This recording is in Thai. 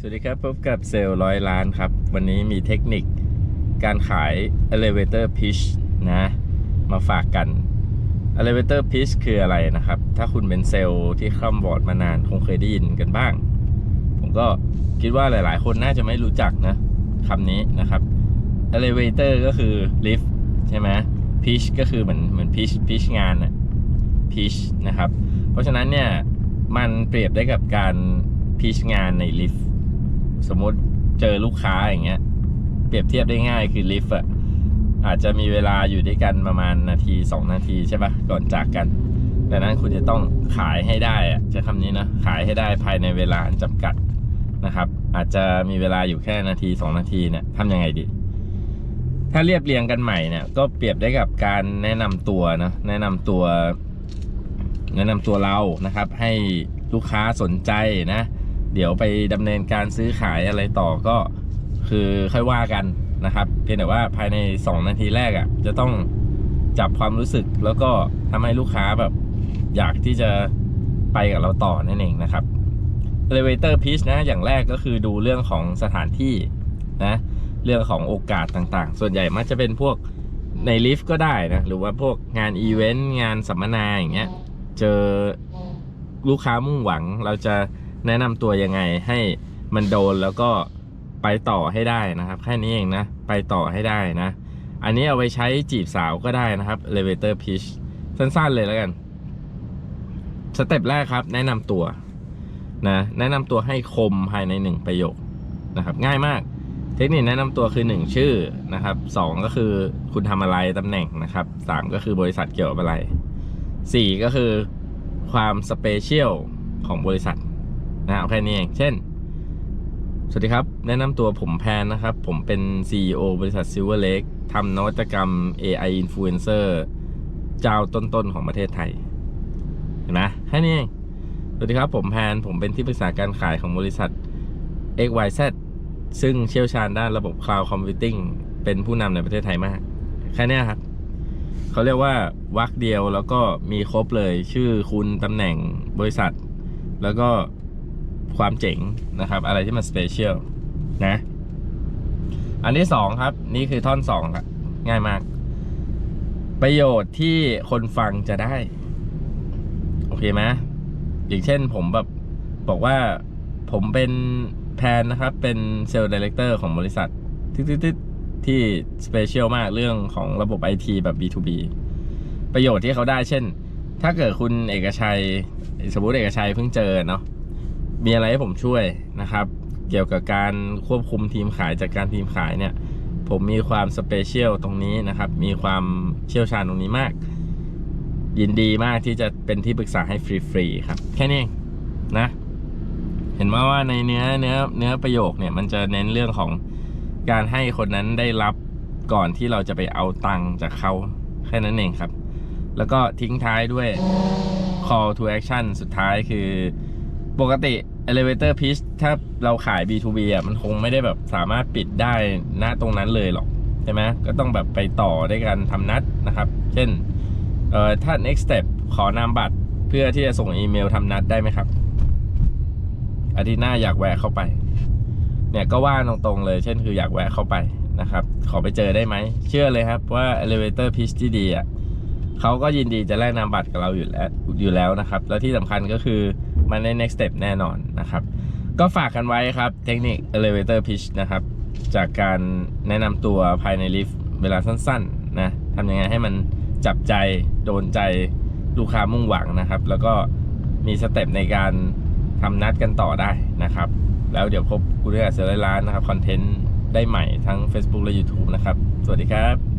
สวัสดีครับ พบกับเซลล์ร้อยล้านครับ วันนี้มีเทคนิคการขาย elevator pitch นะ มาฝากกัน elevator pitch คืออะไรนะครับ ถ้าคุณเป็นเซลล์ที่คล่ำบอร์ดมานานคงเคยได้ยินกันบ้าง ผมก็คิดว่าหลายๆ คนน่าจะไม่รู้จักนะคำนี้นะครับ elevator ก็คือ lift ใช่ไหม pitch ก็คือเหมือนเหมือน pitch pitch งานอะ pitch นะครับ เพราะฉะนั้นเนี่ย มันเปรียบได้กับการ pitch งานในลิฟต์ สมมติเจอลูกค้าอย่างเงี้ย เปรียบเทียบได้ง่ายคือลิฟต์อะอาจจะมีเวลาอยู่ด้วยกันประมาณนาที 2 นาทีใช่ปะก่อนจากกันดังนั้นคุณจะต้องขายให้ได้อะใช้คำนี้นะ ขายให้ได้ภายในเวลาจำกัดนะครับ อาจจะมีเวลาอยู่แค่นาที 2 นาทีเนี่ยทำยังไงดี ถ้าเรียบเรียงกันใหม่เนี่ย ก็เปรียบได้กับการแนะนำตัวนะแนะนำตัว แนะนำตัวเรานะครับ ให้ลูกค้าสนใจนะ เดี๋ยวไปดำเนินการซื้อขายอะไรต่อก็คือค่อยว่ากันนะครับเพียงแต่ว่าภายใน 2 นาทีแรกอะ่ะจะต้องจับความรู้สึกแล้วก็ทำให้ลูกค้าแบบอยากที่จะไปกับเราต่อนั่นเองนะครับ elevator pitch นะอย่างแรกก็คือดูเรื่องของสถานที่นะเรื่องของโอกาสต่างๆ ส่วนใหญ่มักจะเป็นพวกในลิฟต์ก็ได้นะหรือว่าพวกงานอีเวนต์งานสัมมนาอย่างเงี้ยเจอลูกค้ามุ่งหวังเราจะ แนะนำตัวยังไงให้มันโดนแล้วก็ไปต่อให้ได้นะครับ แค่นี้เองนะ ไปต่อให้ได้นะ อันนี้เอาไว้ใช้จีบสาวก็ได้นะครับ elevator pitch สั้นๆเลยแล้วกันสเต็ปแรกครับ แนะนำตัวนะแนะนำตัวให้คมภายในหนึ่งประโยคนะครับ ง่ายมาก เทคนิคแนะนำตัวคือ 1 ชื่อนะครับ2ก็คือคุณทำอะไรตำแหน่งนะครับ3ก็คือบริษัทเกี่ยวกับอะไร 4 ก็คือความสเปเชียลของบริษัท นะเอาแค่นี้เอง เช่น สวัสดีครับ แนะนำตัวผมแพนนะครับ ผมเป็น CEO บริษัท Silver Lake ทำนวัตกรรม AI Influencer เจ้าต้นๆของประเทศไทย เห็นไหมแค่นี้เอง สวัสดีครับผมแพน ผมเป็นที่ปรึกษาการขายของบริษัท XYZ ซึ่งเชี่ยวชาญด้านระบบ Cloud Computing เป็นผู้นำในประเทศไทยมาก แค่นี้ครับเขาเรียกว่าวักเดียวแล้วก็มีครบเลยชื่อคุณตำแหน่งบริษัท แล้วก็ ความเจ๋งนะครับ อะไรที่มันสเปเชียลนะ อันที่สองครับ นี่คือท่อนสองละง่ายมาก ประโยชน์ที่คนฟังจะได้ โอเคไหมอย่างเช่นผมแบบบอกว่าผมเป็นแพนนะครับ เป็นเซลล์ดีเลกเตอร์ของบริษัททิดๆที่สเปเชียลมากเรื่องของระบบ IT แบบ B2B ประโยชน์ที่เขาได้เช่น ถ้าเกิดคุณเอกชัย สมมติเอกชัยเพิ่งเจอเนาะ มีอะไรให้ผมช่วยนะครับ เกี่ยวกับการควบคุมทีมขายจากการทีมขายเนี่ย ผมมีความสเปเชียลตรงนี้นะครับ มีความเชี่ยวชาญตรงนี้มาก ยินดีมากที่จะเป็นที่ปรึกษาให้ฟรีๆครับ แค่นี้เองนะ เห็นว่าว่าในเนื้อเนื้อเนื้อประโยคเนี่ยมันจะเน้นเรื่องของการให้คนนั้นได้รับก่อนที่เราจะไปเอาตังค์จากเขาแค่นั้นเองครับ แล้วก็ทิ้งท้ายด้วย call to action สุดท้ายคือ ปกติ elevator pitch ถ้าเราขาย B2B อะมันคงไม่ได้แบบสามารถปิดได้ณตรงนั้นเลยหรอกใช่ไหมก็ต้องแบบไปต่อด้วยการทำนัดนะครับ เช่นเอ่อถ้า next step ขอนามบัตรเพื่อที่จะส่งอีเมลทำนัดได้ไหมครับ อาทิตย์หน้าอยากแวะเข้าไป เนี่ยก็ว่าตรงๆเลย เช่นคืออยากแวะเข้าไปนะครับ ขอไปเจอได้ไหม เชื่อเลยครับว่า elevator pitch ที่ดีอะเขาก็ยินดีจะแลกนามบัตรกับเราอยู่แล้วอยู่แล้วนะครับ แล้วที่สำคัญก็คือ มันใน next step แน่นอนนะครับ ก็ฝากกันไว้ครับเทคนิค elevator pitch นะครับ จากการแนะนำตัวภายในลิฟต์เวลาสั้นๆนะทำยังไงให้มันจับใจโดนใจลูกค้ามุ่งหวังนะครับ แล้วก็มีสเต็ปในการทำนัดกันต่อได้นะครับ แล้วเดี๋ยวพบกูได้กับเซอร์ไลร้านนะครับ คอนเทนต์ได้ใหม่ทั้ง Facebook และ YouTube นะครับ สวัสดีครับ